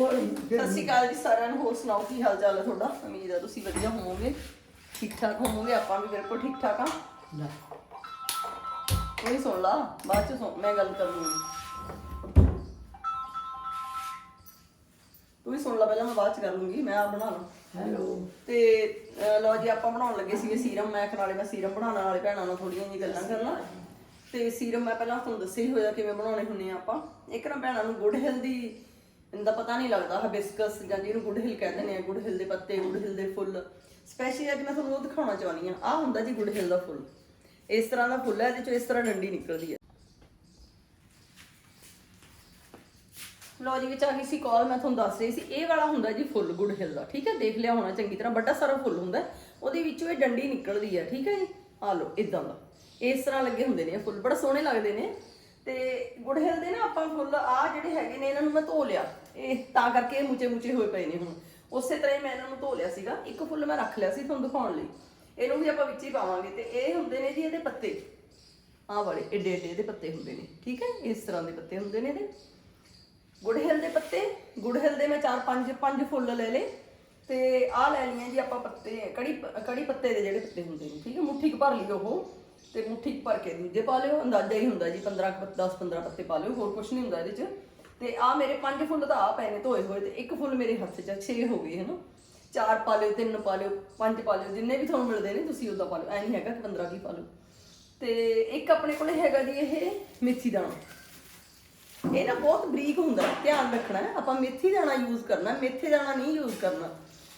ਸਤਿ ਸ਼੍ਰੀ ਅਕਾਲ ਜੀ ਸਾਰਿਆਂ ਨੂੰ ਹੋਰ ਸੁਣਾਓ ਕੀ ਹਾਲ ਚਾਲ ਹੈ ਤੁਹਾਡਾ? ਉਮੀਦ ਹੈ ਤੁਸੀਂ ਵਧੀਆ ਹੋਵੋਗੇ ਠੀਕ ਠਾਕ ਹੋਵੋਗੇ ਆਪਾਂ ਵੀ ਬਿਲਕੁਲ ਠੀਕ ਠਾਕ ਆ ਕੋਈ ਸੁਣ ਲਾ ਬਾਅਦ ਚ ਸੁਣ ਮੈਂ ਗੱਲ ਕਰ ਲੂੰਗੀ ਤੂੰ ਵੀ ਸੁਣ ਲਾ ਪਹਿਲਾਂ ਮੈਂ ਬਾਅਦ ਚ ਕਰ ਲੂੰਗੀ ਮੈਂ ਆ ਬਣਾ ਲਾਂ। ਹੈਲੋ। ਤੇ ਲਓ ਜੀ ਆਪਾਂ ਬਣਾਉਣ ਲੱਗੇ ਸੀਗੇ ਸੀਰਮ ਮੈਂ ਨਾਲੇ ਮੈਂ ਸੀਰਮ ਬਣਾਉਣ ਵਾਲੇ ਭੈਣਾਂ ਨਾਲ ਥੋੜੀਆਂ ਜਿਹੀਆਂ ਗੱਲਾਂ ਕਰਨਾ। ਤੇ ਸੀਰਮ ਮੈਂ ਪਹਿਲਾਂ ਤੁਹਾਨੂੰ ਦੱਸਿਆ ਹੀ ਹੋਇਆ ਕਿਵੇਂ ਬਣਾਉਣੇ ਹੁੰਦੇ ਆ ਆਪਾਂ। ਇੱਕ ਨਾ ਭੈਣਾਂ ਨੂੰ ਗੁੱਡ ਹਿਲ ਦੀ ਇਹਦਾ ਪਤਾ ਨਹੀਂ ਲੱਗਦਾ, ਹਬਿਸਕਸ ਜਾਂ ਜਿਹਨੂੰ ਗੁੱਡ ਕਹਿੰਦੇ ਨੇ ਗੁੱਡ ਦੇ ਪੱਤੇ ਗੁੱਡ ਦੇ ਫੁੱਲ। ਸਪੈਸ਼ਲੀ ਅੱਜ ਮੈਂ ਤੁਹਾਨੂੰ ਉਹ ਦਿਖਾਉਣਾ ਚਾਹਣੀ ਆ ਆ ਹੁੰਦਾ ਜੀ ਗੁੱਡ ਦਾ ਫੁੱਲ। ਇਸ ਤਰ੍ਹਾਂ ਦਾ ਫੁੱਲ ਹੈ, ਇਹਦੇ ਚੋਂ ਇਸ ਤਰ੍ਹਾਂ ਡੰਡੀ ਨਿਕਲਦੀ ਹੈ। ਲੋ ਜੀ, ਵਿੱਚ ਆ ਗਈ ਸੀ ਕਾਲ, ਮੈਂ ਤੁਹਾਨੂੰ ਦੱਸ ਰਹੀ ਸੀ, ਇਹ ਵਾਲਾ ਹੁੰਦਾ ਜੀ ਫੁੱਲ ਗੁੜਹਿਲ ਦਾ। ਠੀਕ ਹੈ, ਦੇਖ ਲਿਆ ਹੋਣਾ ਚੰਗੀ ਤਰ੍ਹਾਂ, ਵੱਡਾ ਸਾਰਾ ਫੁੱਲ ਹੁੰਦਾ ਉਹਦੇ ਵਿੱਚੋਂ ਇਹ ਡੰਡੀ ਨਿਕਲਦੀ ਹੈ, ਠੀਕ ਹੈ ਜੀ? ਆ ਲੋ ਇਦਾਂ ਦਾ। ਇਸ ਤਰ੍ਹਾਂ ਲੱਗੇ ਹੁੰਦੇ ਨੇ ਫੁੱਲ, ਬੜਾ ਸੋਹਣੇ ਲੱਗਦੇ ਨੇ। ਤੇ ਗੁੱਡ ਦੇ ਨਾ ਆਪਾਂ ਫੁੱਲ ਆ ਜਿਹੜੇ ਹੈਗੇ ਨੇ, ਇਹਨਾਂ ਨੂੰ ਮੈਂ ਧੋ ਲਿਆ। ਇਹ ਤਾਂ ਕਰਕੇ ਇਹ ਮੁਚੇ ਮੁਚੇ ਹੋਏ ਪਏ ਨੇ ਹੁਣ। ਉਸੇ ਤਰ੍ਹਾਂ ਹੀ ਮੈਂ ਇਹਨਾਂ ਨੂੰ ਧੋ ਲਿਆ ਸੀਗਾ। ਇੱਕ ਫੁੱਲ ਮੈਂ ਰੱਖ ਲਿਆ ਸੀ ਤੁਹਾਨੂੰ ਦਿਖਾਉਣ ਲਈ। ਇਹਨੂੰ ਵੀ ਆਪਾਂ ਵਿੱਚ ਹੀ ਪਾਵਾਂਗੇ ਤੇ ਇਹ ਹੁੰਦੇ ਨੇ ਜੀ ਇਹਦੇ ਪੱਤੇ। ਆਹ ਵਾਲੇ, ਏਡੇ ਏਡੇ ਇਹਦੇ ਪੱਤੇ ਹੁੰਦੇ ਨੇ। ਠੀਕ ਹੈ? ਇਸ ਤਰ੍ਹਾਂ ਦੇ ਪੱਤੇ ਹੁੰਦੇ ਨੇ ਇਹਦੇ। ਗੁੜਹਿਲ ਦੇ ਪੱਤੇ। ਗੁੜਹਿਲ ਦੇ ਮੈਂ ਚਾਰ ਪੰਜ ਪੰਜ ਫੁੱਲ ਲੈ ਲਏ। ਤੇ ਆਹ ਲੈ ਲਈਆਂ ਜੀ ਆਪਾਂ ਪੱਤੇ, ਕੜੀ ਕੜੀ ਪੱਤੇ ਦੇ ਜਿਹੜੇ ਪੱਤੇ ਹੁੰਦੇ ਨੇ। ਠੀਕ ਹੈ? ਮੁੱਠੀ ਕੁ ਭਰ ਲਈ ਉਹ। ਤੇ ਮੁੱਠੀ ਕੁ ਭਰ ਕੇ ਦੂਜੇ ਪਾ ਲਿਓ, ਅੰਦਾਜ਼ਾ ਹੀ ਹੁੰਦਾ ਜੀ 15 ਕੁ 10 15 ਪੱਤੇ ਪਾ ਲਿਓ, ਹੋਰ ਕੁਝ ਨਹੀਂ ਹੁੰਦਾ ਇਹਦੇ ਚ। ਤੇ ਆਹ ਮੇਰੇ ਪੰਜ ਫੁੱਲ ਤਾਂ ਆ ਪਏ ਨੇ ਧੋਏ ਹੋਏ ਤੇ ਇੱਕ ਫੁੱਲ ਮੇਰੇ ਹੱਥ 'ਚ 6 ਹੋ ਗਏ, ਹਨਾ? ਚਾਰ ਪਾ ਲਿਓ, ਤਿੰਨ ਪਾ ਲਿਓ, ਪੰਜ ਪਾ ਲਿਓ, ਜਿੰਨੇ ਵੀ ਤੁਹਾਨੂੰ ਮਿਲਦੇ ਨੇ, ਤੁਸੀਂ ਉਦਾਂ ਪਾ ਲਿਓ, ਐ ਨਹੀਂ ਹੈਗਾ ਕਿ 15 ਕੀ ਪਾ ਲਿਓ। ਤੇ ਇੱਕ ਆਪਣੇ ਕੋਲੇ ਹੈਗਾ ਜੀ ਇਹ ਮੇਥੀ ਦਾਣਾ। ਇਹ ਨਾ ਬਹੁਤ ਬਰੀਕ ਹੁੰਦਾ, ਧਿਆਨ ਰੱਖਣਾ, ਆਪਾਂ ਮੇਥੀ ਦਾਣਾ ਯੂਜ਼ ਕਰਨਾ, ਮੇਥੇ ਦਾਣਾ ਨਹੀਂ ਯੂਜ਼ ਕਰਨਾ।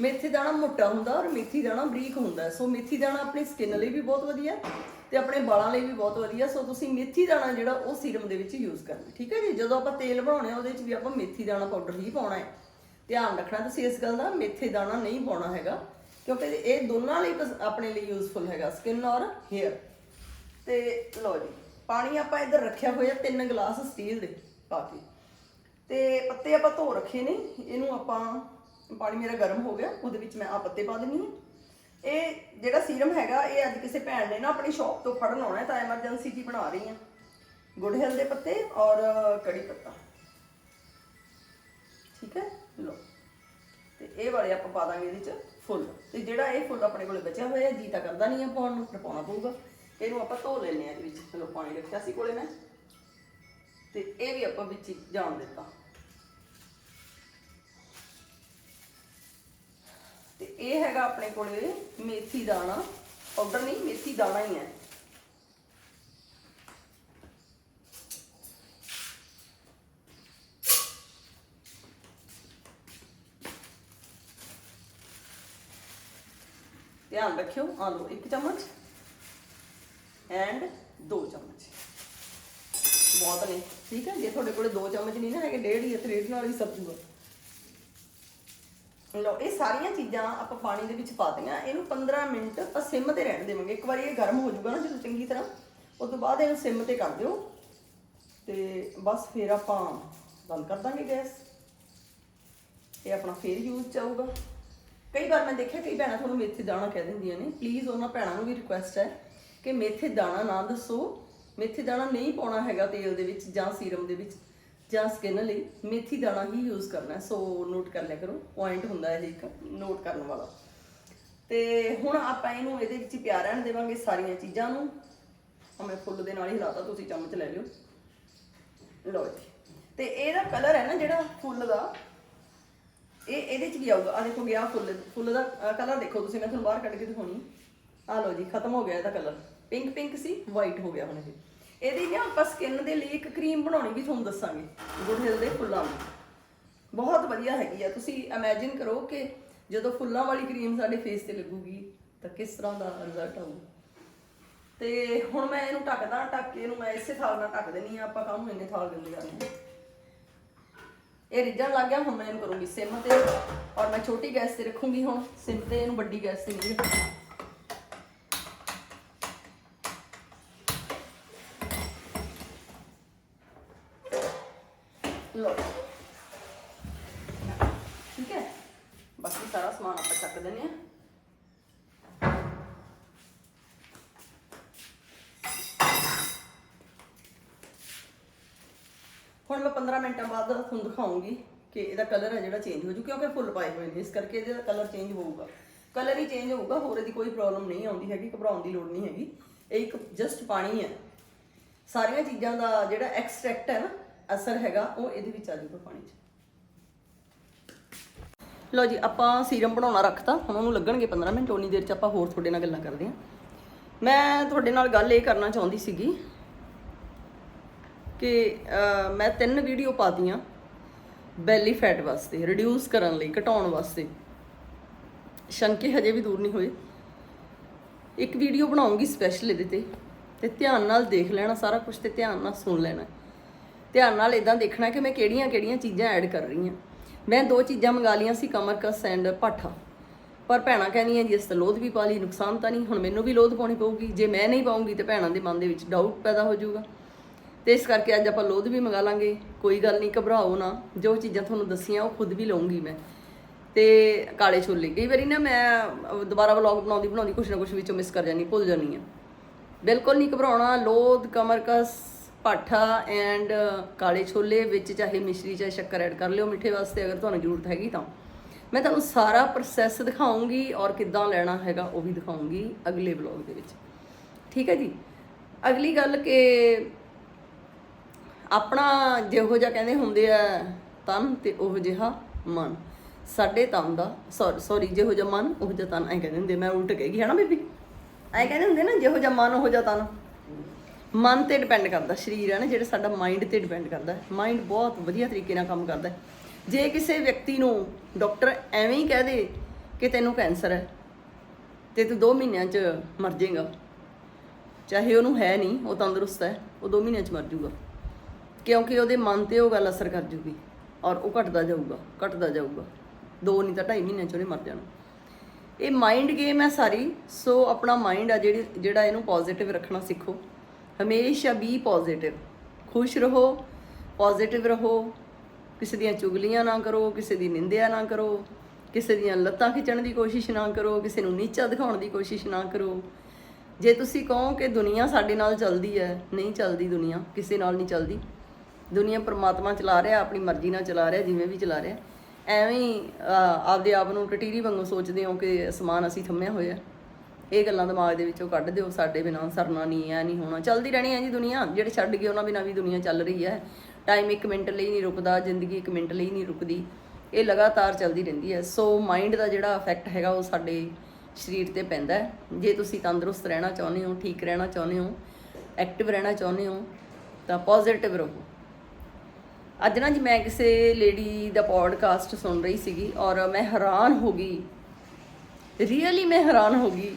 ਮੇਥੀ ਦਾਣਾ ਮੋਟਾ ਹੁੰਦਾ ਔਰ ਮੇਥੀ ਦਾਣਾ ਬਰੀਕ ਹੁੰਦਾ, ਸੋ ਮੇਥੀ ਦਾਣਾ ਆਪਣੀ ਸਕਿਨ ਲਈ ਵੀ ਬਹੁਤ ਵਧੀਆ। ਤੇ ਆਪਣੇ ਵਾਲਾਂ ਲਈ ਵੀ ਬਹੁਤ ਵਧੀਆ। ਸੋ ਤੁਸੀਂ ਮੇਥੀ ਦਾਣਾ ਜਿਹੜਾ ਉਹ ਸੀਰਮ ਦੇ ਵਿੱਚ ਯੂਜ਼ ਕਰਨਾ, ਠੀਕ ਹੈ ਜੀ? ਜਦੋਂ ਆਪਾਂ ਤੇਲ ਬਣਾਉਣੇ ਆ, ਉਹਦੇ ਵਿੱਚ ਵੀ ਆਪਾਂ ਮੇਥੀ ਦਾਣਾ ਪਾਊਡਰ ਹੀ ਪਾਉਣਾ ਹੈ। ਧਿਆਨ ਰੱਖਣਾ ਤੁਸੀਂ ਇਸ ਗੱਲ ਦਾ, ਮੇਥੇ ਦਾਣਾ ਨਹੀਂ ਪਾਉਣਾ ਹੈਗਾ, ਕਿਉਂਕਿ ਇਹ ਦੋਨਾਂ ਲਈ ਪਸ- ਆਪਣੇ ਲਈ ਯੂਜ਼ਫੁਲ ਹੈਗਾ ਸਕਿਨ ਔਰ ਹੇਅਰ ਤੇ ਲਓ ਜੀ, ਪਾਣੀ ਆਪਾਂ ਇੱਧਰ ਰੱਖਿਆ ਹੋਇਆ, ਤਿੰਨ ਗਲਾਸ ਸਟੀਲ ਦੇ ਪਾ ਕੇ। ਤੇ ਪੱਤੇ ਆਪਾਂ ਧੋ ਰੱਖੇ ਨੇ, ਇਹਨੂੰ ਆਪਾਂ, ਪਾਣੀ ਮੇਰਾ ਗਰਮ ਹੋ ਗਿਆ, ਉਹਦੇ ਵਿੱਚ ਮੈਂ ਆ ਪੱਤੇ ਪਾ ਦਿੰਨੀ ਹਾਂ। ਇਹ ਜਿਹੜਾ ਸੀਰਮ ਹੈਗਾ, ਇਹ ਅੱਜ ਕਿਸੇ ਭੈਣ ਨੇ ਨਾ ਆਪਣੀ ਸ਼ਾਪ ਤੋਂ ਫੜਨ ਆਉਣਾ ਹੈ, ਤਾਂ ਐਮਰਜੈਂਸੀ ਜੀ ਬਣਾ ਰਹੀ ਹਾਂ। ਗੁੜ ਹਿਲ ਦੇ ਪੱਤੇ ਔਰ ਕੜੀ ਪੱਤਾ। ਠੀਕ ਹੈ? ਲਓ। ਤੇ ਇਹ ਵਾਲੇ ਆਪਾਂ ਪਾ ਦਾਂਗੇ ਇਹਦੇ ਚ ਫੁੱਲ। ਤੇ ਜਿਹੜਾ ਇਹ ਫੁੱਲ ਆਪਣੇ ਕੋਲੇ ਬਚਿਆ ਹੋਇਆ ਜੀ ਤਾਂ ਕਰਦਾ ਨਹੀਂ ਆ ਪਾਉਣ ਨੂੰ ਫਿਰ ਪਾਉਣਾ ਪਊਗਾ ਇਹਨੂੰ ਆਪਾਂ ਧੋ ਲੈਣੇ ਆ ਇਹਦੇ ਵਿੱਚ। ਚਲੋ, ਪਾਣੀ ਰੱਖਿਆ ਸੀ ਕੋਲੇ ਮੈਂ। ਤੇ ਇਹ ਵੀ ਆਪਾਂ ਵਿੱਚ ਜਾਣ ਦਿੱਤਾ। ਤੇ ਇਹ ਹੈਗਾ ਆਪਣੇ ਕੋਲੇ ਮੇਥੀ ਦਾਣਾ। ਪਾਊਡਰ ਨਹੀਂ, ਮੇਥੀ ਦਾਣਾ ਹੀ ਹੈ। ਧਿਆਨ ਰੱਖਿਓ ਆ ਲਓ ਇੱਕ ਚਮਚ ਐਂਡ ਦੋ ਚਮਚ। ਬਹੁਤ ਨੇ, ਠੀਕ ਹੈ? ਜੇ ਤੁਹਾਡੇ ਕੋਲੇ ਦੋ ਚਮਚ ਨਹੀਂ ਨਾ ਹੈਗੇ, ਡੇਢ ਜਾਂ ਡੇਢ ਨਾਲ ਵੀ ਸਰ ਜੂਗਾ ਲਓ, ਇਹ ਸਾਰੀਆਂ ਚੀਜ਼ਾਂ ਆਪਾਂ ਪਾਣੀ ਦੇ ਵਿੱਚ ਪਾ ਦਿਆਂ ਇਹਨੂੰ 15 ਮਿੰਟ ਆਪਾਂ ਸਿਮ ਤੇ ਰਹਿਣ ਦੇਵਾਂਗੇ। ਇੱਕ ਵਾਰੀ ਇਹ ਗਰਮ ਹੋ ਜਾਊਗਾ ਨਾ ਜਦੋਂ ਚੰਗੀ ਤਰ੍ਹਾਂ, ਉਸ ਤੋਂ ਬਾਅਦ ਇਹਨੂੰ ਸਿਮ ਤੇ ਕਰ ਦਿਓ। ਤੇ ਬਸ ਫਿਰ ਆਪਾਂ ਬੰਦ ਕਰ ਦਾਂਗੇ ਗੈਸ। ਇਹ ਆਪਣਾ ਫੇਰ ਯੂਜ਼ ਚ ਆਊਗਾ। ਕਈ ਵਾਰ ਮੈਂ ਦੇਖਿਆ, ਕਈ ਭੈਣਾਂ ਤੁਹਾਨੂੰ ਮੇਥੇ ਦਾਣਾ ਕਹਿ ਦਿੰਦੀਆਂ ਨੇ। ਪਲੀਜ਼ ਉਹਨਾਂ ਭੈਣਾਂ ਨੂੰ ਵੀ ਰਿਕੁਐਸਟ ਹੈ ਕਿ ਮੇਥੇ ਦਾਣਾ ਨਾ ਦੱਸੋ। ਮੇਥੇ ਦਾਣਾ ਨਹੀਂ ਪਾਉਣਾ ਹੈਗਾ ਤੇਲ ਦੇ ਵਿੱਚ ਜਾਂ ਸੀਰਮ ਦੇ ਵਿੱਚ। ਜਾਂ ਸਕਿਨ ਲਈ ਮੇਥੀ ਦਾਣਾ ਹੀ ਯੂਜ਼ ਕਰਨਾ ਸੋ ਨੋਟ ਕਰ ਲਿਆ ਕਰੋ ਪੁਆਇੰਟ ਹੁੰਦਾ ਹੈ ਇਹ ਇੱਕ ਨੋਟ ਕਰਨ ਵਾਲਾ। ਤੇ ਹੁਣ ਆਪਾਂ ਇਹਨੂੰ ਇਹਦੇ ਵਿੱਚ ਪਿਆ ਰਹਿਣ ਦੇਵਾਂਗੇ ਸਾਰੀਆਂ ਚੀਜ਼ਾਂ ਨੂੰ। ਆ ਮੈਂ ਫੁੱਲ ਦੇ ਨਾਲ ਹੀ ਹਿਲਾਤਾ ਤੁਸੀਂ ਚਮਚ ਲੈ ਲਿਓ। ਲਓ ਜੀ। ਤੇ ਇਹਦਾ ਕਲਰ ਹੈ ਨਾ ਜਿਹੜਾ ਫੁੱਲ ਦਾ, ਇਹ ਇਹਦੇ ਚ ਵੀ ਆਊਗਾ। ਆ ਦੇਖੋ ਗਿਆ ਫੁੱਲ ਫੁੱਲ ਦਾ ਕਲਰ ਦੇਖੋ ਤੁਸੀਂ, ਮੈਂ ਤੁਹਾਨੂੰ ਬਾਹਰ ਕੱਢ ਕੇ ਦਿਖਾਉਣੀ। ਆ ਲਓ ਜੀ, ਖਤਮ ਹੋ ਗਿਆ ਇਹਦਾ ਕਲਰ ਪਿੰਕ ਪਿੰਕ ਸੀ ਵਾਈਟ ਹੋ ਗਿਆ ਹੁਣ ਇਹ। ਇਹਦੀ ਨਾ ਆਪਾਂ ਸਕਿਨ ਦੇ ਲਈ ਇੱਕ ਕਰੀਮ ਬਣਾਉਣੀ ਵੀ ਤੁਹਾਨੂੰ ਦੱਸਾਂਗੇ ਗੁੱਡ ਹਿਲ ਦੇ ਫੁੱਲਾਂ ਦੀ। ਬਹੁਤ ਵਧੀਆ ਹੈਗੀ ਆ। ਤੁਸੀਂ ਇਮੇਜਿਨ ਕਰੋ ਕਿ ਜਦੋਂ ਫੁੱਲਾਂ ਵਾਲੀ ਕਰੀਮ ਸਾਡੇ ਫੇਸ ਤੇ ਲੱਗੂਗੀ, ਤਾਂ ਕਿਸ ਤਰ੍ਹਾਂ ਦਾ ਰਿਜ਼ਲਟ ਆਊਗਾ ਤੇ ਹੁਣ ਮੈਂ ਇਹਨੂੰ ਢੱਕਦਾ, ਢੱਕ ਕੇ ਇਹਨੂੰ ਮੈਂ ਇਸੇ ਥਾਲ ਨਾਲ ਢੱਕ ਦਿੰਨੀ ਆ ਆਪਾਂ ਕਾਹਨੂੰ ਇੰਨੇ ਥਾਲ ਦਿੰਦੇ ਜਾਂਦੇ ਇਹ ਰਿੱਝਣ ਲੱਗ ਗਿਆ, ਹੁਣ ਮੈਂ ਇਹਨੂੰ ਕਰੂੰਗੀ ਸਿਮ ਤੇ। ਔਰ ਮੈਂ ਛੋਟੀ ਗੈਸ ਤੇ ਰੱਖੂੰਗੀ ਹੁਣ, ਸਿਮ ਤੇ, ਇਹਨੂੰ ਵੱਡੀ ਗੈਸ ਤੇ ਨਹੀਂ ਰੱਖਣਾ ਲੋ ਠੀਕ ਹੈ? ਬਾਕੀ ਸਾਰਾ ਸਮਾਨ ਆਪਾਂ ਚੱਕ ਦਿੰਨੇ ਆ ਹੁਣ ਮੈਂ 15 ਮਿੰਟਾਂ ਬਾਅਦ ਤੁਹਾਨੂੰ ਦਿਖਾਉਂਗੀ ਕਿ ਇਹਦਾ ਕਲਰ ਹੈ ਜਿਹੜਾ ਚੇਂਜ ਹੋ ਜੂ ਕਿਉਂਕਿ ਫੁੱਲ ਪਾਏ ਹੋਏ ਨੇ। ਇਸ ਕਰਕੇ ਇਹਦਾ ਕਲਰ ਚੇਂਜ ਹੋਊਗਾ। ਕਲਰ ਹੀ ਚੇਂਜ ਹੋਊਗਾ, ਹੋਰ ਇਹਦੀ ਕੋਈ ਪ੍ਰੋਬਲਮ ਨਹੀਂ ਆਉਂਦੀ ਹੈਗੀ, ਘਬਰਾਉਣ ਦੀ ਲੋੜ ਨਹੀਂ ਹੈਗੀ। ਇਹ ਇੱਕ ਜਸਟ ਪਾਣੀ ਹੈ। ਸਾਰੀਆਂ ਚੀਜ਼ਾਂ ਦਾ ਜਿਹੜਾ ਐਕਸਟ੍ਰੈਕਟ ਹੈ ਨਾ ਅਸਰ ਹੈਗਾ, ਉਹ ਇਹਦੇ ਵਿੱਚ ਆ ਜਾਊਗਾ ਪਾਣੀ 'ਚ। ਲਓ ਜੀ, ਆਪਾਂ ਸੀਰਮ ਬਣਾਉਣਾ ਰੱਖਤਾ, ਹੁਣ ਉਹਨੂੰ ਲੱਗਣਗੇ 15 ਮਿੰਟ, ਉਨੀ ਦੇਰ 'ਚ ਆਪਾਂ ਹੋਰ ਤੁਹਾਡੇ ਨਾਲ ਗੱਲਾਂ ਕਰਦੇ ਹਾਂ। ਮੈਂ ਤੁਹਾਡੇ ਨਾਲ ਗੱਲ ਇਹ ਕਰਨਾ ਚਾਹੁੰਦੀ ਸੀਗੀ ਕਿ ਮੈਂ ਤਿੰਨ ਵੀਡੀਓ ਪਾਤੀਆਂ ਬੈਲੀ ਫੈਟ ਵਾਸਤੇ ਰਿਡਿਊਸ ਕਰਨ ਲਈ, ਘਟਾਉਣ ਵਾਸਤੇ। ਸ਼ੰਕੇ ਹਜੇ ਵੀ ਦੂਰ ਨਹੀਂ ਹੋਏ। ਇੱਕ ਵੀਡੀਓ ਬਣਾਉਂਗੀ ਸਪੈਸ਼ਲ ਇਹਦੇ ਤੇ ਤੇ ਧਿਆਨ ਨਾਲ ਦੇਖ ਲੈਣਾ ਸਾਰਾ ਕੁਝ ਤੇ ਧਿਆਨ ਨਾਲ ਸੁਣ ਲੈਣਾ। ਧਿਆਨ ਨਾਲ ਇਦਾਂ ਦੇਖਣਾ ਕਿ ਮੈਂ ਕਿਹੜੀਆਂ-ਕਿਹੜੀਆਂ ਚੀਜ਼ਾਂ ਐਡ ਕਰ ਰਹੀ ਹਾਂ। ਮੈਂ ਦੋ ਚੀਜ਼ਾਂ ਮੰਗਾ ਲਈਆਂ ਸੀ ਕਮਰਕਸ ਐਂਡ ਪਾਠਾ ਪਰ ਭੈਣਾਂ ਕਹਿੰਦੀਆਂ ਜੀ, ਇਸ ਤਾਂ ਲੋਧ ਵੀ ਪਾ ਲਈ, ਨੁਕਸਾਨ ਤਾਂ ਨਹੀਂ, ਹੁਣ ਮੈਨੂੰ ਵੀ ਲੋਧ ਪਾਉਣੀ ਪਊਗੀ। ਜੇ ਮੈਂ ਨਹੀਂ ਪਾਉਂਗੀ ਤੇ ਭੈਣਾਂ ਦੇ ਮਨ ਦੇ ਵਿੱਚ ਡਾਊਟ ਪੈਦਾ ਹੋ ਜਾਊਗਾ। ਤੇ ਇਸ ਕਰਕੇ ਅੱਜ ਆਪਾਂ ਲੋਧ ਵੀ ਮੰਗਾ ਲਾਂਗੇ। ਕੋਈ ਗੱਲ ਨਹੀਂ, ਘਬਰਾਓ ਨਾ। ਜੋ ਚੀਜ਼ਾਂ ਤੁਹਾਨੂੰ ਦੱਸੀਆਂ, ਉਹ ਖੁਦ ਵੀ ਲਵਾਂਗੀ ਮੈਂ। ਤੇ ਕਾਲੇ ਛੋਲੇ। ਕਈ ਵਾਰੀ ਨਾ ਮੈਂ ਦੁਬਾਰਾ ਵਲੌਗ ਬਣਾਉਂਦੀ ਬਣਾਉਂਦੀ ਕੁਛ ਨਾ ਕੁਛ ਵਿੱਚੋਂ ਮਿਸ ਕਰ ਜਾਂਦੀ, ਭੁੱਲ ਜਾਂਦੀ ਆ ਬਿਲਕੁਲ ਨਹੀਂ ਘਬਰਾਉਣਾ। ਲੋਧ ਕਮਰਕਸ ਪਾਠਾ ਐਂਡ ਕਾਲੇ ਛੋਲੇ ਵਿੱਚ ਚਾਹੇ ਮਿਸ਼ਰੀ ਚਾਹੇ ਸ਼ੱਕਰ ਐਡ ਕਰ ਲਿਓ ਮਿੱਠੇ ਵਾਸਤੇ, ਅਗਰ ਤੁਹਾਨੂੰ ਜ਼ਰੂਰਤ ਹੈਗੀ ਤਾਂ। ਮੈਂ ਤੁਹਾਨੂੰ ਸਾਰਾ ਪ੍ਰੋਸੈਸ ਦਿਖਾਉਂਗੀ ਔਰ ਕਿੱਦਾਂ ਲੈਣਾ ਹੈਗਾ ਉਹ ਵੀ ਦਿਖਾਉਂਗੀ ਅਗਲੇ ਵਲੌਗ ਦੇ ਵਿੱਚ। ਠੀਕ ਹੈ ਜੀ? ਅਗਲੀ ਗੱਲ ਕਿ ਆਪਣਾ ਜਿਹੋ ਜਿਹਾ ਕਹਿੰਦੇ ਹੁੰਦੇ ਆ, ਤਨ ਤੇ ਉਹ ਜਿਹਾ ਮਨ। ਸਾਡੇ ਤਨ ਦਾ ਸੌਰੀ, ਜਿਹੋ ਜਿਹਾ ਮਨ, ਉਹ ਜਿਹਾ ਤਨ, ਐ ਕਹਿੰਦੇ ਹੁੰਦੇ ਮੈਂ ਉਲਟ ਕਹਿ ਗਈ, ਹੈ ਨਾ ਬੀਬੀ? ਐ ਕਹਿੰਦੇ ਹੁੰਦੇ ਨਾ, ਜਿਹੋ ਜਿਹਾ ਮਨ, ਉਹ ਜਿਹਾ ਤਨ। ਮਨ ਤੇ ਡਿਪੈਂਡ ਕਰਦਾ, ਸਰੀਰ ਹੈ ਨਾ, ਜਿਹੜਾ ਸਾਡਾ ਮਾਈਂਡ ਤੇ ਡਿਪੈਂਡ ਕਰਦਾ ਮਾਈਂਡ ਬਹੁਤ ਵਧੀਆ ਤਰੀਕੇ ਨਾਲ ਕੰਮ ਕਰਦਾ ਜੇ ਕਿਸੇ ਵਿਅਕਤੀ ਨੂੰ ਡਾਕਟਰ ਐਵੇਂ ਹੀ ਕਹਿ ਦੇ ਕਿ ਤੈਨੂੰ ਕੈਂਸਰ ਹੈ, ਤੇ ਤੂੰ 2 ਮਹੀਨਿਆਂ 'ਚ ਮਰ ਜਾਏਗਾ, ਚਾਹੇ ਉਹਨੂੰ ਹੈ ਨਹੀਂ, ਉਹ ਤੰਦਰੁਸਤ ਹੈ, ਉਹ 2 ਮਹੀਨਿਆਂ 'ਚ ਮਰ ਜਾਊਗਾ। ਕਿਉਂਕਿ ਉਹਦੇ ਮਨ ਤੇ ਉਹ ਗੱਲ ਅਸਰ ਕਰ ਜੂਗੀ ਔਰ ਉਹ ਘਟਦਾ ਜਾਊਗਾ ਘਟਦਾ ਜਾਊਗਾ। ਦੋ ਨਹੀਂ ਤਾਂ 2.5 ਮਹੀਨਿਆਂ 'ਚ ਉਹਨੇ ਮਰ ਜਾਣਾ। ਇਹ ਮਾਈਂਡ ਗੇਮ ਹੈ ਸਾਰੀ, ਸੋ ਆਪਣਾ ਮਾਈਂਡ ਆ ਜਿਹੜੀ, ਜਿਹੜਾ ਇਹਨੂੰ ਪੋਜ਼ਿਟਿਵ ਰੱਖਣਾ ਸਿੱਖੋ। ਹਮੇਸ਼ਾ ਬੀ ਪੋਜ਼ਿਟਿਵ ਖੁਸ਼ ਰਹੋ ਪੋਜ਼ਿਟਿਵ ਰਹੋ। ਕਿਸੇ ਦੀਆਂ ਚੁਗਲੀਆਂ ਨਾ ਕਰੋ, ਕਿਸੇ ਦੀ ਨਿੰਦਿਆ ਨਾ ਕਰੋ। ਕਿਸੇ ਦੀਆਂ ਲੱਤਾਂ ਖਿੱਚਣ ਦੀ ਕੋਸ਼ਿਸ਼ ਨਾ ਕਰੋ, ਕਿਸੇ ਨੂੰ ਨੀਚਾ ਦਿਖਾਉਣ ਦੀ ਕੋਸ਼ਿਸ਼ ਨਾ ਕਰੋ। ਜੇ ਤੁਸੀਂ ਕਹੋ ਕਿ ਦੁਨੀਆ ਸਾਡੇ ਨਾਲ ਚੱਲਦੀ ਹੈ, ਨਹੀਂ ਚੱਲਦੀ ਦੁਨੀਆ, ਕਿਸੇ ਨਾਲ ਨਹੀਂ ਚੱਲਦੀ। ਦੁਨੀਆ ਪਰਮਾਤਮਾ ਚਲਾ ਰਿਹਾ, ਆਪਣੀ ਮਰਜ਼ੀ ਨਾਲ ਚਲਾ ਰਿਹਾ, ਜਿਵੇਂ ਵੀ ਚਲਾ ਰਿਹਾ। ਐਵੇਂ ਹੀ ਆਪਦੇ ਆਪ ਨੂੰ ਟਟੀਰੀ ਵਾਂਗੂ ਸੋਚਦੇ ਹੋ ਕਿ ਅਸਮਾਨ ਅਸੀਂ ਥੰਮਿਆ ਹੋਇਆ। ਇਹ ਗੱਲਾਂ ਦਿਮਾਗ ਦੇ ਵਿੱਚੋਂ ਕੱਢ ਦਿਓ, ਸਾਡੇ ਬਿਨਾਂ ਸਰਨਾ ਨਹੀਂ ਐ ਨਹੀਂ ਹੋਣਾ। ਚੱਲਦੀ ਰਹਿਣੀ ਹੈ ਜੀ ਦੁਨੀਆ, ਜਿਹੜੇ ਛੱਡ ਗਏ ਉਹਨਾਂ ਬਿਨਾਂ ਵੀ ਦੁਨੀਆ ਚੱਲ ਰਹੀ ਹੈ। ਟਾਈਮ 1 ਮਿੰਟ ਲਈ ਨਹੀਂ ਰੁਕਦਾ, ਜ਼ਿੰਦਗੀ 1 ਮਿੰਟ ਲਈ ਨਹੀਂ ਰੁਕਦੀ। ਇਹ ਲਗਾਤਾਰ ਚੱਲਦੀ ਰਹਿੰਦੀ ਹੈ। ਸੋ ਮਾਈਂਡ ਦਾ ਜਿਹੜਾ ਇਫੈਕਟ ਹੈਗਾ ਉਹ ਸਾਡੇ ਸਰੀਰ ਤੇ ਪੈਂਦਾ ਹੈ। ਜੇ ਤੁਸੀਂ ਤੰਦਰੁਸਤ ਰਹਿਣਾ ਚਾਹੁੰਦੇ ਹੋ, ਠੀਕ ਰਹਿਣਾ ਚਾਹੁੰਦੇ ਹੋ ਐਕਟਿਵ ਰਹਿਣਾ ਚਾਹੁੰਦੇ ਹੋ, ਤਾਂ ਪੋਜ਼ਿਟਿਵ ਰਹੋ। ਅੱਜ ਨਾ ਜੀ ਮੈਂ ਕਿਸੇ ਲੇਡੀ ਦਾ ਪੋਡਕਾਸਟ ਸੁਣ ਰਹੀ ਸੀਗੀ ਔਰ ਮੈਂ ਹੈਰਾਨ ਹੋ ਗਈ। ਰੀਅਲੀ ਮੈਂ ਹੈਰਾਨ ਹੋ ਗਈ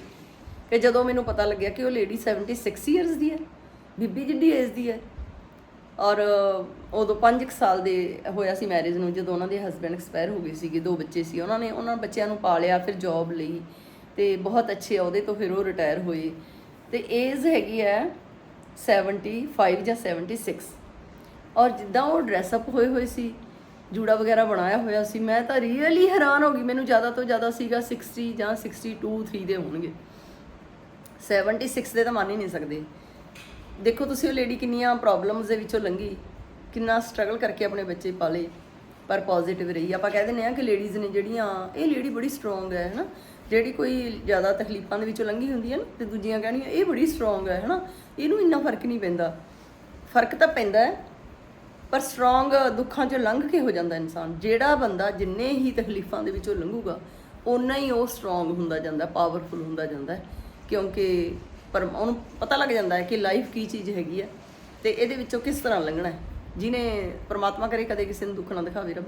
ਕਿ ਜਦੋਂ ਮੈਨੂੰ ਪਤਾ ਲੱਗਿਆ ਕਿ ਉਹ ਲੇਡੀ 76 ਇਅਰਸ ਦੀ ਹੈ, ਬੀਬੀ ਜਿੱਡੀ ਏਜ ਦੀ ਹੈ, ਔਰ ਉਦੋਂ 5 ਸਾਲ ਦੇ ਹੋਇਆ ਸੀ ਮੈਰਿਜ ਨੂੰ, ਜਦੋਂ ਉਹਨਾਂ ਦੇ ਹਸਬੰਡ ਐਕਸਪਾਇਰ ਹੋ ਗਏ ਸੀਗੇ, ਦੋ ਬੱਚੇ ਸੀ, ਉਹਨਾਂ ਨੇ ਉਹਨਾਂ ਬੱਚਿਆਂ ਨੂੰ ਪਾਲਿਆ, ਫਿਰ ਜੌਬ ਲਈ, ਤੇ ਬਹੁਤ ਅੱਛੇ ਅਹੁਦੇ ਤੋਂ ਫਿਰ ਉਹ ਰਿਟਾਇਰ ਹੋਏ। ਤੇ ਏਜ ਹੈਗੀ ਹੈ 75 ਜਾਂ 76 ਔਰ ਜਿੱਦਾਂ ਉਹ ਡਰੈਸ ਅਪ ਹੋਏ ਹੋਏ ਸੀ, ਜੂੜਾ ਵਗੈਰਾ ਬਣਾਇਆ ਹੋਇਆ ਸੀ, ਮੈਂ ਤਾਂ ਰੀਅਲੀ ਹੈਰਾਨ ਹੋ ਗਈ, ਮੈਨੂੰ ਜ਼ਿਆਦਾ ਤੋਂ ਜ਼ਿਆਦਾ ਸੀਗਾ 60 ਜਾਂ 62 3 ਦੇ ਹੋਣਗੇ। 76 ਦੇ ਤਾਂ ਮੰਨ ਹੀ ਨਹੀਂ ਸਕਦੇ। ਦੇਖੋ ਤੁਸੀਂ ਉਹ ਲੇਡੀ ਕਿੰਨੀਆਂ ਪ੍ਰੋਬਲਮਸ ਦੇ ਵਿੱਚੋਂ ਲੰਘੀ, ਕਿੰਨਾ ਸਟਰਗਲ ਕਰਕੇ ਆਪਣੇ ਬੱਚੇ ਪਾਲੇ, ਪਰ ਪੋਜ਼ਿਟਿਵ ਰਹੀ। ਆਪਾਂ ਕਹਿ ਦਿੰਦੇ ਆ ਕਿ ਲੇਡੀਜ਼ ਨੇ ਜਿਹੜੀਆਂ, ਇਹ ਲੇਡੀ ਬੜੀ ਸਟਰੋਂਗ ਹੈ, ਹਨਾ? ਜਿਹੜੀ ਕੋਈ ਜ਼ਿਆਦਾ ਤਕਲੀਫਾਂ ਦੇ ਵਿੱਚੋਂ ਲੰਘੀ ਹੁੰਦੀ ਹੈ ਨਾ, ਤੇ ਦੂਜੀਆਂ ਕਹਿਣੀਆਂ ਇਹ ਬੜੀ ਸਟਰੋਂਗ ਹੈ, ਹਨਾ? ਇਹਨੂੰ ਇੰਨਾ ਫ਼ਰਕ ਨਹੀਂ ਪੈਂਦਾ। ਫ਼ਰਕ ਤਾਂ ਪੈਂਦਾ ਹੈ, ਪਰ ਸਟਰੋਂਗ ਦੁੱਖਾਂ 'ਚੋਂ ਲੰਘ ਕੇ ਹੋ ਜਾਂਦਾ ਇਨਸਾਨ। ਜਿਹੜਾ ਬੰਦਾ ਜਿੰਨੇ ਹੀ ਤਕਲੀਫਾਂ ਦੇ ਵਿੱਚੋਂ ਲੰਘੂਗਾ ਉਨਾ ਹੀ ਉਹ ਸਟਰੋਂਗ ਹੁੰਦਾ ਜਾਂਦਾ ਪਾਵਰਫੁਲ ਹੁੰਦਾ ਜਾਂਦਾ ਕਿਉਂਕਿ ਪਰ ਉਹਨੂੰ ਪਤਾ ਲੱਗ ਜਾਂਦਾ ਹੈ ਕਿ ਲਾਈਫ ਕੀ ਚੀਜ਼ ਹੈਗੀ ਹੈ ਤੇ ਇਹਦੇ ਵਿੱਚੋਂ ਕਿਸ ਤਰ੍ਹਾਂ ਲੰਘਣਾ ਹੈ? ਜਿਨੇ ਪ੍ਰਮਾਤਮਾ ਕਰੇ ਕਦੇ ਕਿਸੇ ਨੂੰ ਦੁੱਖ ਨਾ ਦਿਖਾਵੇ ਰੱਬ।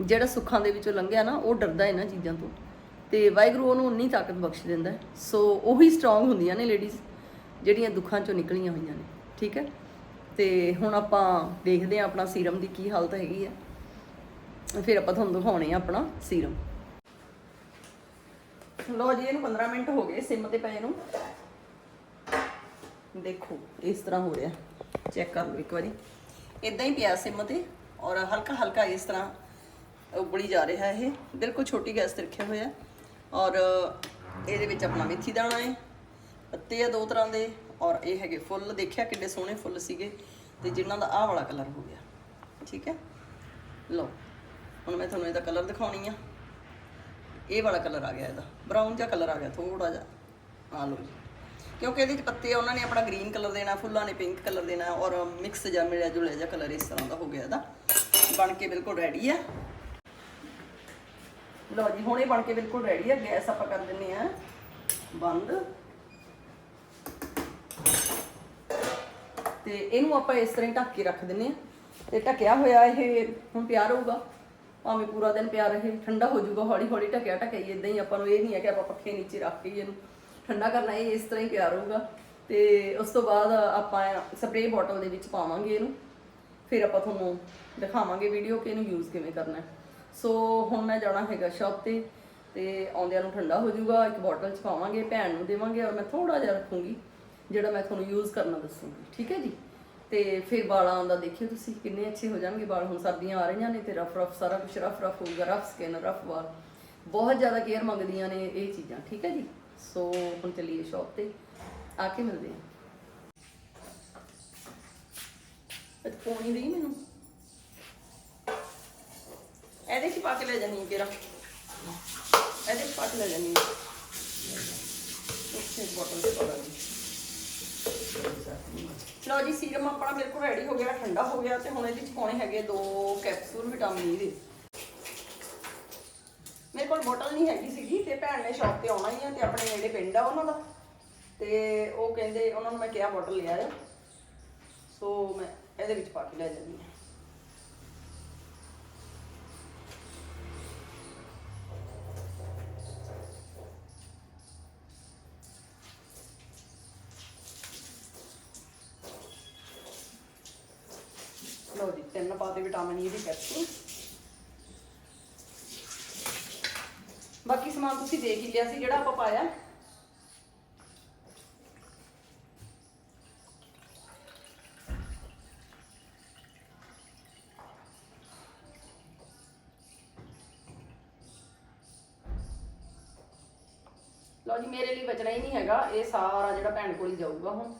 ਜਿਹੜਾ ਸੁੱਖਾਂ ਦੇ ਵਿੱਚੋਂ ਲੰਘਿਆ ਨਾ, ਉਹ ਡਰਦਾ ਇਹਨਾਂ ਚੀਜ਼ਾਂ ਤੋਂ। ਤੇ ਵਾਹਿਗੁਰੂ ਉਹਨੂੰ ਉਨੀ ਤਾਕਤ ਬਖਸ਼ ਦਿੰਦਾ ਸੋ ਉਹੀ ਸਟਰੋਂਗ ਹੁੰਦੀਆਂ ਨੇ ਲੇਡੀਜ਼ ਜਿਹੜੀਆਂ ਦੁੱਖਾਂ ਚੋਂ ਨਿਕਲੀਆਂ ਹੋਈਆਂ ਨੇ। ਠੀਕ ਹੈ? ਤੇ ਹੁਣ ਆਪਾਂ ਦੇਖਦੇ ਹਾਂ ਆਪਣਾ ਸੀਰਮ ਦੀ ਕੀ ਹਾਲਤ ਹੈਗੀ ਹੈ। ਫਿਰ ਆਪਾਂ ਤੁਹਾਨੂੰ ਦਿਖਾਉਣੇ ਆ ਆਪਣਾ ਸੀਰਮ। ਲੋ ਜੀ, ਇਹਨੂੰ 15 ਮਿੰਟ ਹੋ ਗਏ ਸਿਮ ਤੇ ਪਏ ਨੂੰ। ਦੇਖੋ, ਇਸ ਤਰ੍ਹਾਂ ਹੋ ਰਿਹਾ। ਚੈੱਕ ਕਰ ਲਓ ਇੱਕ ਵਾਰੀ। ਇਦਾਂ ਹੀ ਪਿਆ ਸਿਮ ਤੇ ਔਰ ਹਲਕਾ ਹਲਕਾ ਇਸ ਤਰ੍ਹਾਂ ਉਬਲੀ ਜਾ ਰਿਹਾ ਇਹ। ਬਿਲਕੁਲ ਛੋਟੀ ਗੈਸ ਤੇ ਰੱਖਿਆ ਹੋਇਆ। ਔਰ ਇਹਦੇ ਵਿੱਚ ਆਪਣਾ ਮੇਥੀ ਦਾਣਾ ਹੈ, ਪੱਤੇ ਆ ਦੋ ਤਰ੍ਹਾਂ ਦੇ। ਔਰ ਇਹ ਹੈਗੇ ਫੁੱਲ। ਦੇਖਿਆ ਕਿੰਨੇ ਸੋਹਣੇ ਫੁੱਲ ਸੀਗੇ ਤੇ ਜਿਨ੍ਹਾਂ ਦਾ ਆਹ ਵਾਲਾ ਕਲਰ ਹੋ ਗਿਆ। ਠੀਕ ਹੈ? ਲਓ, ਹੁਣ ਮੈਂ ਤੁਹਾਨੂੰ ਇਹਦਾ ਕਲਰ ਦਿਖਾਉਣੀ ਆ। ਇਹ ਵਾਲਾ ਕਲਰ ਆ ਗਿਆ ਇਹਦਾ। ਬਰਾਊਨ ਜਿਹਾ ਕਲਰ ਆ ਗਿਆ ਥੋੜਾ ਜਿਹਾ। ਆ ਲਓ ਜੀ। ਕਿਉਂਕਿ ਇਹਦੇ ਚ ਪੱਤੇ ਆ, ਉਹਨਾਂ ਨੇ ਆਪਣਾ ਗ੍ਰੀਨ ਕਲਰ ਦੇਣਾ ਫੁੱਲਾਂ ਨੇ ਪਿੰਕ ਕਲਰ ਦੇਣਾ ਔਰ ਮਿਕਸ ਜਿਹਾ ਮਿਲਿਆ ਜੁਲਿਆ ਜਿਹਾ ਕਲਰ ਇਸ ਤਰ੍ਹਾਂ ਦਾ ਹੋ ਗਿਆ ਇਹਦਾ। ਬਣ ਕੇ ਬਿਲਕੁਲ ਰੈਡੀ ਆ। ਲਓ ਜੀ ਹੁਣ ਇਹ ਬਣ ਕੇ ਬਿਲਕੁਲ ਰੈਡੀ ਆ। ਗੈਸ ਆਪਾਂ ਕਰ ਦਿੰਨੇ ਆ। ਬੰਦ। ਤੇ ਇਹਨੂੰ ਆਪਾਂ ਇਸ ਤਰ੍ਹਾਂ ਹੀ ਢੱਕ ਕੇ ਰੱਖ ਦਿੰਨੇ ਆ। ਤੇ ਢੱਕਿਆ ਹੋਇਆ ਇਹ ਹੁਣ ਪਿਆਰ ਹੋਊਗਾ। ਭਾਵੇਂ ਪੂਰਾ ਦਿਨ ਪਿਆ ਰਹੇ, ਠੰਡਾ ਹੋ ਜਾਊਗਾ, ਹੌਲੀ ਹੌਲੀ ਢਕਿਆ ਢੱਕਿਆ ਹੀ ਇਦਾਂ ਹੀ ਆਪਾਂ ਨੂੰ ਇਹ ਨਹੀਂ ਹੈ ਕਿ ਆਪਾਂ ਪੱਖੇ ਨੀਚੇ ਰੱਖ ਕੇ ਇਹਨੂੰ ਠੰਡਾ ਕਰਨਾ, ਇਹ ਇਸ ਤਰ੍ਹਾਂ ਹੀ ਪਿਆ ਰਹੂਗਾ। ਤੇ ਉਸ ਤੋਂ ਬਾਅਦ ਆਪਾਂ ਸਪਰੇਅ ਬੋਟਲ ਦੇ ਵਿੱਚ ਪਾਵਾਂਗੇ ਇਹਨੂੰ, ਫਿਰ ਆਪਾਂ ਤੁਹਾਨੂੰ ਦਿਖਾਵਾਂਗੇ ਵੀਡੀਓ ਕਿ ਇਹਨੂੰ ਯੂਜ਼ ਕਿਵੇਂ ਕਰਨਾ ਸੋ ਹੁਣ ਮੈਂ ਜਾਣਾ ਹੈਗਾ ਸ਼ਾਪ ਤੇ ਤੇ ਆਉਂਦਿਆਂ ਨੂੰ ਠੰਡਾ ਹੋ ਜਾਊਗਾ, ਇੱਕ ਬੋਟਲ ਚ ਪਾਵਾਂਗੇ, ਭੈਣ ਨੂੰ ਦੇਵਾਂਗੇ ਔਰ ਮੈਂ ਥੋੜਾ ਜਿਹਾ ਰੱਖੂੰਗੀ, ਜਿਹੜਾ ਮੈਂ ਤੁਹਾਨੂੰ ਯੂਜ਼ ਕਰਨਾ ਦੱਸੂੰਗੀ। ਠੀਕ ਹੈ ਜੀ? ਤੇ ਫਿਰ ਵਾਲਾਂ ਦਾ ਦੇਖਿਓ ਤੁਸੀਂ ਕਿੰਨੇ ਅੱਛੇ ਹੋ ਜਾਣਗੇ, ਵਾਲ ਹੁਣ ਸਰਦੀਆਂ ਆ ਰਹੀਆਂ ਨੇ ਤੇ ਰਫ ਰਫ, ਸਾਰਾ ਕੁਝ ਰਫ ਰਫ ਹੋਊਗਾ, ਰਫ ਸਕਿਨ ਰਫ ਵਾਲ। ਬਹੁਤ ਜ਼ਿਆਦਾ ਕੇਅਰ ਮੰਗਦੀਆਂ ਨੇ ਇਹ ਚੀਜ਼ਾਂ, ਠੀਕ ਹੈ ਜੀ? ਸੋ ਹੁਣ ਚੱਲੀਏ ਸ਼ਾਪ ਤੇ, ਆ ਕੇ ਮਿਲਦੇ ਹਾਂ। ਇਹ ਫੋਨ ਹੀ ਰਹੀ ਮੈਨੂੰ। ਇਹਦੇ ਚ ਪਾ ਕੇ ਲੈ ਜਾਨੀ ਤੇਰਾ। ਇਹਦੇ ਚ ਪਾ ਕੇ ਲੈ ਜਾਨੀ ਉੱਥੇ ਬੋਟਲ ਚ ਪਾ ਦਾਂਗੀ। ਲਓ ਜੀ, ਸੀਰਮ ਆਪਣਾ ਮੇਰੇ ਕੋਲ ਰੈਡੀ ਹੋ ਗਿਆ, ਠੰਡਾ ਹੋ ਗਿਆ ਤੇ ਹੁਣ ਇਹਦੇ ਚ ਪਾਉਣੇ ਹੈਗੇ ਦੋ ਕੈਪਸੂਲ ਵਿਟਾਮਿਨ ਈ ਦੇ। ਮੇਰੇ ਕੋਲ ਬੋਟਲ ਨਹੀਂ ਹੈਗੀ ਸੀਗੀ ਤੇ ਭੈਣ ਨੇ ਸ਼ਾਪ ਤੇ ਆਉਣਾ ਹੀ ਆ ਤੇ ਆਪਣੇ ਨੇੜੇ ਪਿੰਡ ਆ ਉਹਨਾਂ ਦਾ। ਤੇ ਉਹ ਕਹਿੰਦੇ, ਉਹਨਾਂ ਨੂੰ ਮੈਂ ਕਿਹਾ ਬੋਟਲ ਲੈ ਆਇਓ। ਸੋ ਮੈਂ ਇਹਦੇ ਵਿੱਚ ਪਾ ਕੇ ਲੈ ਜਾਂਦੀ ਹਾਂ। ਲਓ ਜੀ, ਤਿੰਨ ਪਾਤੇ ਵਿਟਾਮਿਨ ਈ ਦੀ ਕੈਪਸੂਲ ਬਾਕੀ ਸਮਾਨ ਤੁਸੀਂ ਦੇਖ ਹੀ ਲਿਆ ਸੀ, ਜਿਹੜਾ ਆਪਾਂ ਪਾਇਆ। ਲਓ ਜੀ, ਮੇਰੇ ਲਈ ਬਚਣਾ ਹੀ ਨਹੀਂ ਹੈਗਾ, ਇਹ ਸਾਰਾ ਜਿਹੜਾ ਭੈਣ ਕੋਲ ਹੀ ਜਾਊਗਾ ਹੁਣ।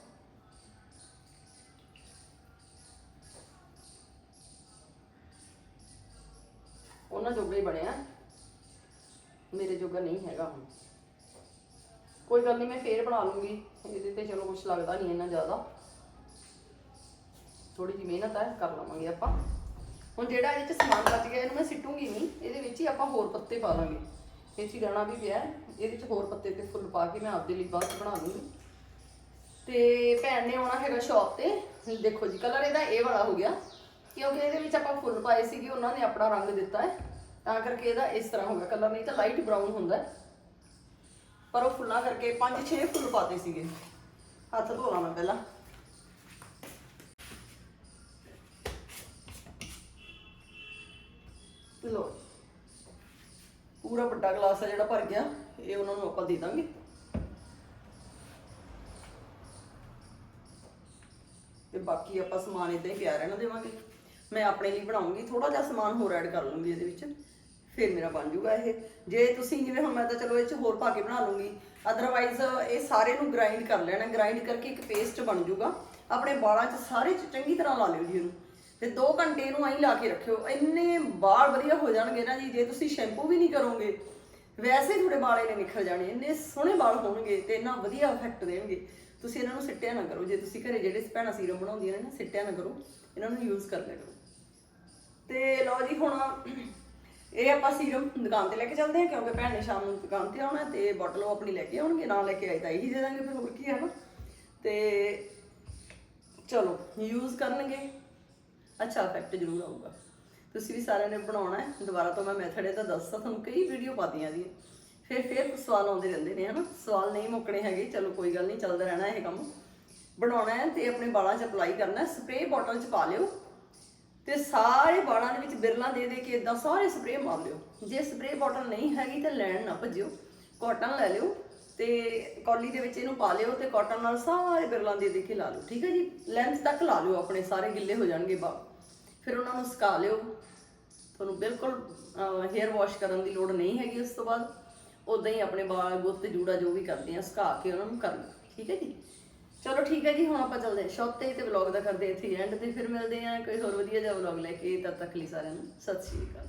ਹੈਗਾ ਹੁਣ। ਕੋਈ ਗੱਲ ਨਹੀਂ ਮੈਂ ਫੇਰ ਬਣਾ ਲੂੰਗੀ। ਇਹਦੇ ਤੇ ਚਲੋ ਕੁਝ ਲੱਗਦਾ ਨਹੀਂ ਇੰਨਾ ਜ਼ਿਆਦਾ। ਥੋੜੀ ਜਿਹੀ ਮਿਹਨਤ ਹੈ ਕਰ ਲਵਾਂਗੇ ਆਪਾਂ। ਹੁਣ ਜਿਹੜਾ ਇਹਦੇ ਚ ਸਮਾਨ ਬਚ ਗਿਆ, ਇਹਨੂੰ ਮੈਂ ਸਿੱਟੂੰਗੀ ਨਹੀਂ। ਇਹਦੇ ਵਿੱਚ ਹੀ ਆਪਾਂ ਹੋਰ ਪੱਤੇ ਪਾ ਲਾਂਗੇ। ਇਹ ਚ ਰਹਿਣਾ ਵੀ ਪਿਆ। ਇਹਦੇ ਚ ਹੋਰ ਪੱਤੇ ਤੇ ਫੁੱਲ ਪਾ ਕੇ ਮੈਂ ਆਪਦੇ ਲਈ ਬਾਅਦ ਬਣਾ ਲੂੰਗੀ। ਤੇ ਭੈਣ ਨੇ ਆਉਣਾ ਹੈਗਾ ਸ਼ਾਪ ਤੇ। ਦੇਖੋ ਜੀ ਕਲਰ ਇਹਦਾ ਇਹ ਵਾਲਾ ਹੋ ਗਿਆ। ਕਿਉਂਕਿ ਇਹਦੇ ਵਿੱਚ ਆਪਾਂ ਫੁੱਲ ਪਾਏ ਸੀਗੇ, ਉਹਨਾਂ ਨੇ ਆਪਣਾ ਰੰਗ ਦਿੱਤਾ ਹੈ। ਤਾਂ ਕਰਕੇ ਇਹਦਾ ਇਸ ਤਰ੍ਹਾਂ ਹੋ ਗਿਆ ਕਲਰ ਨਹੀਂ ਤਾਂ ਲਾਈਟ ਬਰਾਊਨ ਹੁੰਦਾ ਪਰ ਉਹ ਫੁੱਲਾਂ ਕਰਕੇ 5-6 ਫੁੱਲ ਪਾਤੇ ਸੀਗੇ। ਹੱਥ ਧੋ ਲਾਂ ਮੈਂ ਪਹਿਲਾਂ। ਲੋ ਪੂਰਾ ਵੱਡਾ ਗਲਾਸ ਹੈ ਜਿਹੜਾ ਭਰ ਗਿਆ। ਇਹ ਉਹਨਾਂ ਨੂੰ ਆਪਾਂ ਦੇ ਦਾਂਗੇ। ਤੇ ਬਾਕੀ ਆਪਾਂ ਸਮਾਨ ਇਦਾਂ ਹੀ ਪਿਆ ਰਹਿਣਾ ਦੇਵਾਂਗੇ। ਮੈਂ ਆਪਣੇ ਲਈ ਬਣਾਉਂਗੀ। ਥੋੜਾ ਜਿਹਾ ਸਮਾਨ ਹੋਰ ਐਡ ਕਰ ਲੂੰਗੀ ਇਹਦੇ ਵਿੱਚ। ਫਿਰ ਮੇਰਾ ਬਣ ਜੂਗਾ ਇਹ। ਜੇ ਤੁਸੀਂ ਜਿਵੇਂ ਹੁਣ ਮੈਂ ਤਾਂ ਚਲੋ ਇਹ ਚ ਹੋਰ ਪਾ ਕੇ ਬਣਾ ਲੂੰਗੀ ਅਦਰਵਾਈਜ਼ ਇਹ ਸਾਰੇ ਨੂੰ ਗ੍ਰਾਈਂਡ ਕਰ ਲੈਣਾ। ਗ੍ਰਾਈਂਡ ਕਰਕੇ ਇੱਕ ਪੇਸਟ ਬਣ ਜੂਗਾ। ਆਪਣੇ ਵਾਲਾਂ 'ਚ ਸਾਰੇ 'ਚ ਚੰਗੀ ਤਰ੍ਹਾਂ ਲਾ ਲਿਓ ਜੀ ਇਹਨੂੰ। ਤੇ 2 ਘੰਟੇ ਇਹਨੂੰ ਐਂ ਲਾ ਕੇ ਰੱਖਿਓ। ਇੰਨੇ ਵਾਲ ਵਧੀਆ ਹੋ ਜਾਣਗੇ ਨਾ ਜੀ। ਜੇ ਤੁਸੀਂ ਸ਼ੈਂਪੂ ਵੀ ਨਹੀਂ ਕਰੋਗੇ, ਵੈਸੇ ਹੀ ਤੁਹਾਡੇ ਵਾਲ ਇਹਨੇ ਨਿਖਰ ਜਾਣੇ। ਇੰਨੇ ਸੋਹਣੇ ਵਾਲ ਹੋਣਗੇ ਤੇ ਇੰਨਾ ਵਧੀਆ ਇਫੈਕਟ ਦੇਣਗੇ। ਤੁਸੀਂ ਇਹਨਾਂ ਨੂੰ ਸਿੱਟਿਆ ਨਾ ਕਰੋ। ਜੇ ਤੁਸੀਂ ਘਰੇ ਜਿਹੜੇ ਭੈਣਾਂ ਸੀਰਮ ਬਣਾਉਂਦੀਆਂ ਨੇ ਨਾ, ਸਿੱਟਿਆ ਨਾ ਕਰੋ। ਇਹਨਾਂ ਨੂੰ ਯੂਜ਼ ਕਰ ਲਿਆ ਕਰੋ। ਤੇ ਲਓ ਜੀ ਹੁਣ ਇਹ ਆਪਾਂ ਸੀਰਮ ਦੁਕਾਨ ਤੇ ਲੈ ਕੇ ਚੱਲਦੇ ਹਾਂ, ਕਿਉਂਕਿ ਭੈਣ ਨੇ ਸ਼ਾਮ ਨੂੰ ਦੁਕਾਨ ਤੇ ਆਉਣਾ ਤੇ ਬੋਟਲ ਉਹ ਆਪਣੀ ਲੈ ਕੇ ਆਉਣਗੇ, ਨਾਲ ਲੈ ਕੇ ਆਈ ਤਾਂ ਇਹੀ ਦੇ ਦਾਂਗੇ, ਫਿਰ ਹੋਰ ਕੀ ਹੈ ਨਾ ਤੇ ਚਲੋ ਯੂਜ਼ ਕਰਨਗੇ। ਅੱਛਾ ਇਫੈਕਟ ਜ਼ਰੂਰ ਆਊਗਾ। ਤੁਸੀਂ ਵੀ ਸਾਰਿਆਂ ਨੇ ਬਣਾਉਣਾ ਹੈ। ਦੁਬਾਰਾ ਤੋਂ ਮੈਂ ਮੈਥਡ ਇਹਦਾ ਦੱਸਦਾ, ਤੁਹਾਨੂੰ ਕਈ ਵੀਡੀਓ ਪਾਤੀਆਂ ਦੀ ਫਿਰ ਫਿਰ ਸਵਾਲ ਆਉਂਦੇ ਰਹਿੰਦੇ ਨੇ, ਹਨਾ? ਸਵਾਲ ਨਹੀਂ ਮੁੱਕਣੇ ਹੈਗੇ। ਚਲੋ, ਕੋਈ ਗੱਲ ਨਹੀਂ, ਚੱਲਦਾ ਰਹਿਣਾ ਇਹ ਕੰਮ। ਬਣਾਉਣਾ ਹੈ ਤੇ ਆਪਣੇ ਵਾਲਾਂ 'ਚ ਅਪਲਾਈ ਕਰਨਾ ਹੈ। ਸਪਰੇਅ ਬੋਟਲ 'ਚ ਪਾ ਲਿਓ। ਤੇ ਸਾਰੇ ਵਾਲਾਂ ਦੇ ਵਿੱਚ ਬਿਰਲਾਂ ਦੇ ਦੇ ਕੇ ਇਦਾਂ ਸਾਰੇ ਸਪਰੇਅ ਮਾਰ ਲਿਓ। ਜੇ ਸਪਰੇਅ ਬੋਟਲ ਨਹੀਂ ਹੈਗੀ ਤਾਂ ਲੈਣ ਨਾ ਭੱਜਿਓ। ਕਾਟਨ ਲੈ ਲਿਓ ਤੇ ਕੌਲੀ ਦੇ ਵਿੱਚ ਇਹਨੂੰ ਪਾ ਲਿਓ ਤੇ ਕਾਟਨ ਨਾਲ ਸਾਰੇ ਬਿਰਲਾਂ ਦੇ ਦੇ ਕੇ ਲਾ ਲਓ। ਠੀਕ ਹੈ ਜੀ? ਲੈਂਥ ਤੱਕ ਲਾ ਲਿਓ ਆਪਣੇ, ਸਾਰੇ ਗਿੱਲੇ ਹੋ ਜਾਣਗੇ ਬਾਲ। ਫਿਰ ਉਹਨਾਂ ਨੂੰ ਸੁਕਾ ਲਿਓ। ਤੁਹਾਨੂੰ ਬਿਲਕੁਲ ਹੇਅਰ ਵਾਸ਼ ਕਰਨ ਦੀ ਲੋੜ ਨਹੀਂ ਹੈਗੀ ਉਸ ਤੋਂ ਬਾਅਦ। ਉਦਾਂ ਹੀ ਆਪਣੇ ਵਾਲ, ਗੁੱਤ, ਜੂੜਾ ਜੋ ਵੀ ਕਰਦੇ ਆ, ਸੁਕਾ ਕੇ ਉਹਨਾਂ ਨੂੰ ਕਰ ਲਓ। ਠੀਕ ਹੈ ਜੀ? ਚਲੋ ਠੀਕ ਹੈ ਜੀ, ਹੁਣ ਆਪਾਂ ਚੱਲਦੇ ਹਾਂ। ਸ਼ਾਪ ਤੇ ਤੇ ਵਲੌਗ ਦਾ ਕਰਦੇ ਇੱਥੇ ਐਂਡ ਤੇ ਫਿਰ ਮਿਲਦੇ ਹਾਂ, ਕੋਈ ਹੋਰ ਵਧੀਆ ਜਿਹਾ ਵਲੌਗ ਲੈ ਕੇ ਤਦ ਤੱਕ ਲਈ ਸਾਰਿਆਂ ਨੂੰ, ਸਤਿ ਸ਼੍ਰੀ ਅਕਾਲ।